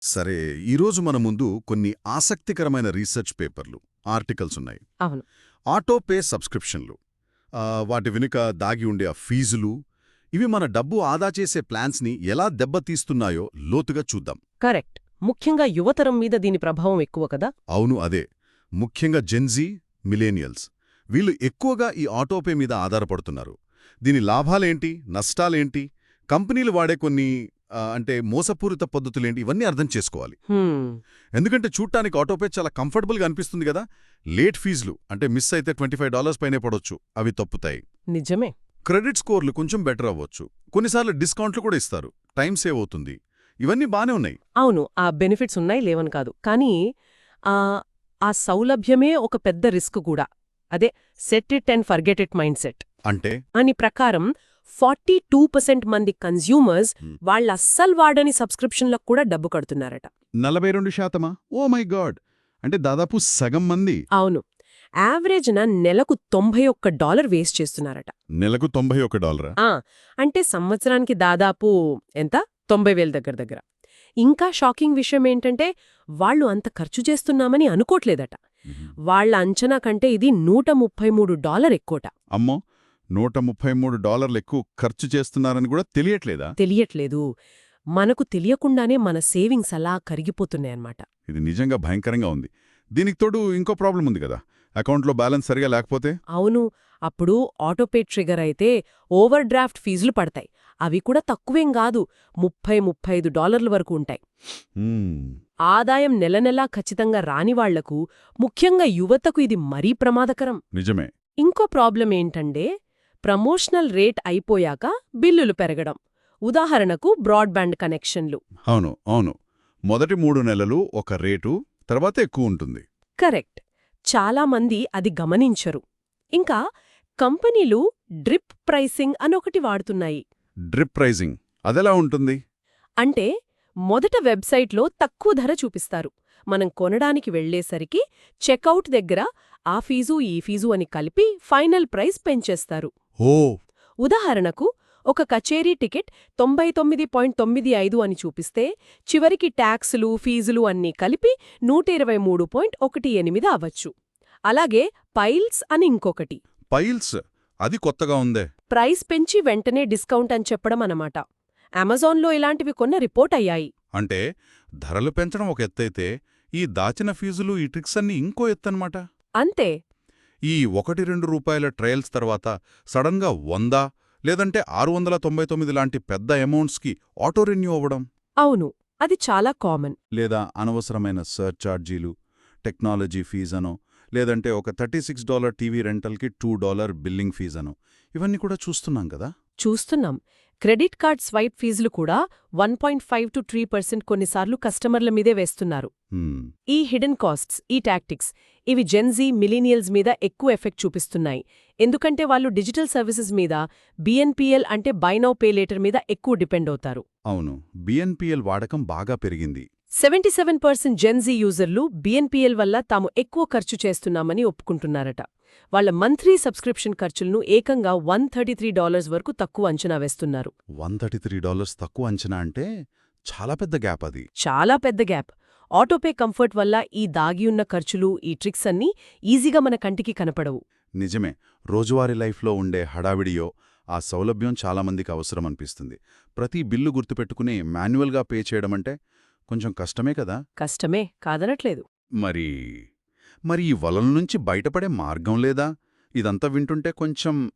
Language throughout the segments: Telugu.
సరే ఈరోజు మన ముందు కొన్ని ఆసక్తికరమైన రీసెర్చ్ పేపర్లు ఆర్టికల్స్ ఉన్నాయి. అవును. ఆటోపే సబ్స్క్రిప్షన్లు. వాటి వెనుక దాగి ఉండే ఆ ఫీజులు ఇవి మన డబ్బు ఆదా చేసే ప్లాన్స్ని ఎలా దెబ్బతీస్తున్నాయో లోతుగా చూద్దాం. కరెక్ట్. ముఖ్యంగా యువతరం మీద దీని ప్రభావం ఎక్కువ కదా? అవును అదే. ముఖ్యంగా జెన్జీ మిలేనియల్స్. వీళ్ళు ఎక్కువగా ఈ ఆటోపే మీద ఆధారపడుతున్నారు. దీని లాభాలేంటి? నష్టాలేంటి? కంపెనీలు వాడే కొన్ని అంటే మోసపూరిత పద్ధతులేంటి? ఇవన్నీ అర్థం చేసుకోవాలి. ఎందుకంటే చూడటానికి ఆటోపే చాలా కంఫర్టబుల్గా అనిపిస్తుంది కదా? లేట్ ఫీజులు అంటే మిస్ అయితే ట్వంటీ ఫైవ్ డాలర్స్ పైనే పడొచ్చు. అవి తప్పుతాయి. నిజమే. క్రెడిట్ స్కోర్లు కొంచెం బెటర్ అవ్వచ్చు. కొన్నిసార్లు డిస్కౌంట్లు కూడా ఇస్తారు. టైం సేవ్ అవుతుంది. ఇవన్నీ బానే ఉన్నాయి. అవును ఆ బెనిఫిట్స్ ఉన్నాయి లేవని కాదు. కానీ ఆ ఆ సౌలభ్యమే ఒక పెద్ద రిస్క్ కూడా. అదే set it and forget it mind set. అంటే? అని ప్రకారం ఫార్టీ టూ పర్సెంట్ మంది కన్జ్యూమర్స్ Hmm. వాళ్ళ అస్సలు వాడని సబ్స్క్రిప్షన్లకు కూడా డబ్బు కడుతున్నారట. నలభై రెండు శాతమా? Oh my God! అంటే దాదాపు సగం మంది. అవును. యావరేజ్న నెలకు తొంభై ఒక్క డాలర్ వేస్ట్ చేస్తున్నారట. నెలకు తొంభై ఒక డాలరా? అంటే సంవత్సరానికి దాదాపు ఎంత? తొంభై వేల దగ్గర దగ్గర. ఇంకా షాకింగ్ విషయం ఏంటంటే వాళ్ళు అంత ఖర్చు చేస్తున్నామని అనుకోట్లేదట. వాళ్ళ అంచనా కంటే ఇది నూట ముప్పై మూడు డాలర్ ఎక్కువట. అమ్మో! నూట ముప్పై మూడు డాలర్లు ఎక్కువ ఖర్చు చేస్తున్నారని కూడా తెలియట్లేదా? తెలియట్లేదు. మనకు తెలియకుండానే మన సేవింగ్స్ అలా కరిగిపోతున్నాయన్నమాట. ఇది నిజంగా భయంకరంగా ఉంది. దీనికి తోడు ఇంకో ప్రాబ్లం ఉంది కదా? అకౌంట్లో బ్యాలెన్స్ సరిగా లేకపోతే? అవును. అప్పుడు ఆటోపే ట్రిగర్ అయితే ఓవర్ డ్రాఫ్ట్ ఫీజులు పడతాయి. అవి కూడా తక్కువేం కాదు. ముప్పై ముప్పై ఐదు డాలర్ల వరకు ఉంటాయి. ఆదాయం నెలనెలా ఖచ్చితంగా రాని వాళ్ళకు ముఖ్యంగా యువతకు ఇది మరీ ప్రమాదకరం. నిజమే. ఇంకో ప్రాబ్లం ఏంటంటే ప్రమోషనల్ రేట్ అయిపోయాక బిల్లులు పెరగడం. ఉదాహరణకు బ్రాడ్బ్యాండ్ కనెక్షన్లు. అవును అవును. మొదటి మూడు నెలలు ఒక రేటు తర్వాత ఎక్కువ ఉంటుంది. కరెక్ట్. చాలామంది అది గమనించరు. ఇంకా కంపెనీలు డ్రిప్ ప్రైసింగ్ అనొకటి వాడుతున్నాయి. డ్రిప్ ప్రైజింగ్ అదెలా ఉంటుంది? అంటే మొదట వెబ్సైట్లో తక్కువ ధర చూపిస్తారు. మనం కొనడానికి వెళ్ళేసరికి చెక్అవుట్ దగ్గర ఆ ఫీజు ఈ ఫీజు అని కలిపి ఫైనల్ ప్రైస్ పెంచేస్తారు. ఓ ఉదాహరణకు ఒక కచేరీ టికెట్ తొంభై తొమ్మిది పాయింట్ తొమ్మిది ఐదు అని చూపిస్తే చివరికి ట్యాక్సులు ఫీజులు అన్నీ కలిపి నూట ఇరవై మూడు పాయింట్ ఒకటి ఎనిమిది అవ్వచ్చు. అలాగే పైల్స్ అని ఇంకొకటి. పైల్స్? అది కొత్తగా ఉందే. ప్రైస్ పెంచి వెంటనే డిస్కౌంట్ అని చెప్పడం అన్నమాట. అమెజాన్లో ఇలాంటివి కొన్న రిపోర్ట్ అయ్యాయి. అంటే ధరలు పెంచడం ఒక ఎత్తైతే ఈ దాచిన ఫీజులు ఈ ట్రిక్స్ అన్ని ఇంకో ఎత్తనమాట అంతే. ఈ ఒకటి రెండు రూపాయల ట్రయల్స్ తర్వాత సడన్గా వంద లేదంటే ఆరు వందల తొంభై తొమ్మిది లాంటి పెద్ద అమౌంట్స్కి ఆటో రెన్యూ అవ్వడం? అవును అది చాలా కామన్. లేదా అనవసరమైన సర్చ్ ఛార్జీలు టెక్నాలజీ ఫీజనో లేదంటే ఒక థర్టీ సిక్స్ డాలర్ టీవీ రెంటల్కి టూ డాలర్ బిల్లింగ్ ఫీజనో ఇవన్నీ కూడా చూస్తున్నాం కదా? చూస్తున్నాం. క్రెడిట్ కార్డ్ స్వైప్ ఫీజులు కూడా one point five to three percent కొన్నిసార్లు కస్టమర్ల మీదే వేస్తున్నారు. ఈ హిడెన్ కాస్ట్స్ ఈ టాక్టిక్స్ ఇవి జెన్జీ మిలీనియల్స్ మీద ఎక్కువ ఎఫెక్ట్ చూపిస్తున్నాయి. ఎందుకంటే వాళ్ళు డిజిటల్ సర్వీసెస్ మీద బిఎన్పిఎల్ అంటే బై నౌ పే లేటర్ మీద ఎక్కువ డిపెండ్ అవుతారు. అవును బిఎన్పిఎల్ వాడకం బాగా పెరిగింది. Seventy seven percent Gen Z యూజర్లు బిఎన్పిఎల్ వల్ల తాము ఎక్కువ ఖర్చు చేస్తున్నామని ఒప్పుకుంటున్నారట. వాళ్ళ మంత్లీ సబ్స్క్రిప్షన్ ఖర్చులను ఏకంగా వన్ థర్టీ త్రీ డాలర్స్ వరకు తక్కువ అంచనా వేస్తున్నారు. వన్ థర్టీ త్రీ డాలర్స్ తక్కువ అంచనా అంటే చాలా పెద్ద గ్యాప్ అది. చాలా పెద్ద గ్యాప్. ఆటోపే కంఫర్ట్ వల్ల ఈ దాగియున్న ఖర్చులు ఈ ట్రిక్స్ అన్నీ ఈజీగా మన కంటికి కనపడవు. నిజమే. రోజువారీ లైఫ్లో ఉండే హడావిడియో ఆ సౌలభ్యం చాలామందికి అవసరం అనిపిస్తుంది ప్రతి బిల్లు గుర్తుపెట్టుకుని మాన్యువల్గా పే చేయడమంటే కొంచెం కష్టమే కదా? కష్టమే. కాదనట్లేదు. మరి మరి ఈ వలల నుంచి బయటపడే మార్గం లేదా? ఇదంతా వింటుంటే కొంచెం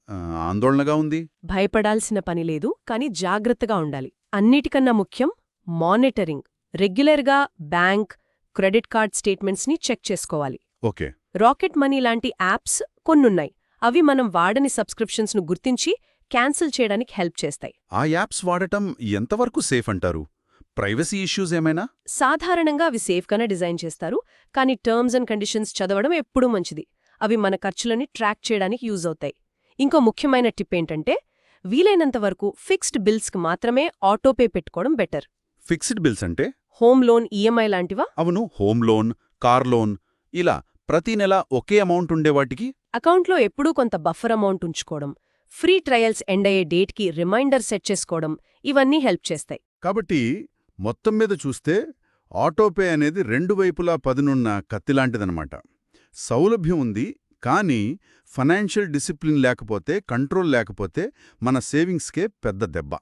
ఆందోళనగా ఉంది. భయపడాల్సిన పని లేదు కానీ జాగ్రత్తగా ఉండాలి. అన్నిటికన్నా ముఖ్యం మానిటరింగ్. రెగ్యులర్గా బ్యాంక్ క్రెడిట్ కార్డ్ స్టేట్మెంట్స్ని చెక్ చేసుకోవాలి. ఓకే. రాకెట్ మనీ లాంటి యాప్స్ కొన్నున్నాయి. అవి మనం వాడని సబ్స్క్రిప్షన్స్ను గుర్తించి క్యాన్సిల్ చేయడానికి హెల్ప్ చేస్తాయి. ఆ యాప్స్ వాడటం ఎంతవరకు సేఫ్ అంటారు? ప్రైవసీ ఇష్యూస్ ఏమైనా? సాధారణంగా అవి సేఫ్గానే డిజైన్ చేస్తారు. కానీ టర్మ్స్ అండ్ కండిషన్స్ చదవడం ఎప్పుడూ మంచిది. అవి మన ఖర్చులని ట్రాక్ చేయడానికి యూజ్ అవుతాయి. ఇంకో ముఖ్యమైన టిప్ ఏంటంటే వీలైనంత వరకు ఫిక్స్డ్ బిల్స్కి మాత్రమే ఆటోపే పెట్టుకోవడం బెటర్. ఫిక్స్డ్ బిల్స్ అంటే? హోమ్ లోన్ ఈఎంఐ లాంటివా? అవును హోమ్ లోన్ కార్ లోన్ ఇలా ప్రతి నెల ఒకే అమౌంట్ ఉండే వాటికి? అకౌంట్లో ఎప్పుడూ కొంత బఫర్ అమౌంట్ ఉంచుకోవడం ఫ్రీ ట్రయల్స్ ఎండ్ అయ్యే డేట్కి రిమైండర్ సెట్ చేసుకోవడం ఇవన్నీ హెల్ప్ చేస్తాయి. కాబట్టి మొత్తం మీద చూస్తే ఆటోపే అనేది రెండు వైపులా పదునున్న కత్తిలాంటిదనమాట సౌలభ్యం ఉంది కానీ ఫైనాన్షియల్ డిసిప్లిన్ లేకపోతే కంట్రోల్ లేకపోతే మన సేవింగ్స్కే పెద్ద దెబ్బ.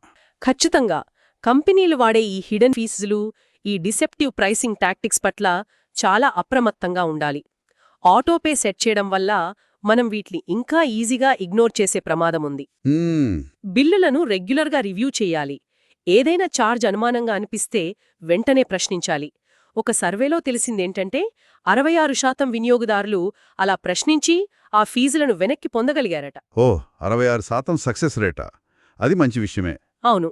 ఖచ్చితంగా కంపెనీలు వాడే ఈ హిడెన్ ఫీజులు ఈ డిసెప్టివ్ ప్రైసింగ్ టాక్టిక్స్ పట్ల చాలా అప్రమత్తంగా ఉండాలి. ఆటోపే సెట్ చేయడం వల్ల మనం వీటిని ఇంకా ఈజీగా ఇగ్నోర్ చేసే ప్రమాదముంది మ్మ్, బిల్లులను రెగ్యులర్గా రివ్యూ చేయాలి. ఏదైనా చార్జ్ అనుమానంగా అనిపిస్తే వెంటనే ప్రశ్నించాలి. ఒక సర్వేలో తెలిసిందేంటంటే అరవై ఆరు శాతం వినియోగదారులు అలా ప్రశ్నించి ఆ ఫీజులను వెనక్కి పొందగలిగారట. ఓ అరవై ఆరు శాతం సక్సెస్ రేటా? అది మంచి విషయమే. అవును.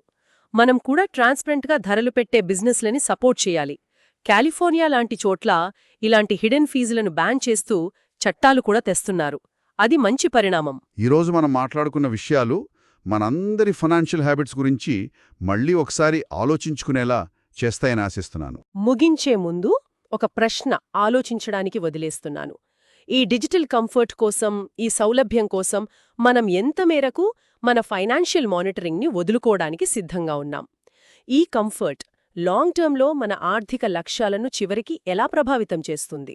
మనం కూడా ట్రాన్స్పరెంట్గా ధరలు పెట్టే బిజినెస్లని సపోర్ట్ చేయాలి. కాలిఫోర్నియా లాంటి చోట్ల ఇలాంటి హిడెన్ ఫీజులను బ్యాన్ చేస్తూ చట్టాలు కూడా తెస్తున్నారు. అది మంచి పరిణామం. ఈరోజు మనం మాట్లాడుకున్న విషయాలు మనందరి ఫైనాన్షియల్ హ్యాబిట్స్ గురించి మళ్ళీ ఒకసారి ఆలోచించుకునేలా చేస్తాయని ఆశిస్తున్నాను. ముగించే ముందు ఒక ప్రశ్న ఆలోచించడానికి వదిలేస్తున్నాను. ఈ డిజిటల్ కంఫర్ట్ కోసం ఈ సౌలభ్యం కోసం మనం ఎంత మేరకు మన ఫైనాన్షియల్ మానిటరింగ్ని వదులుకోవడానికి సిద్ధంగా ఉన్నాం. ఈ కంఫర్ట్ లాంగ్ టర్మ్లో మన ఆర్థిక లక్ష్యాలను చివరికి ఎలా ప్రభావితం చేస్తుంది?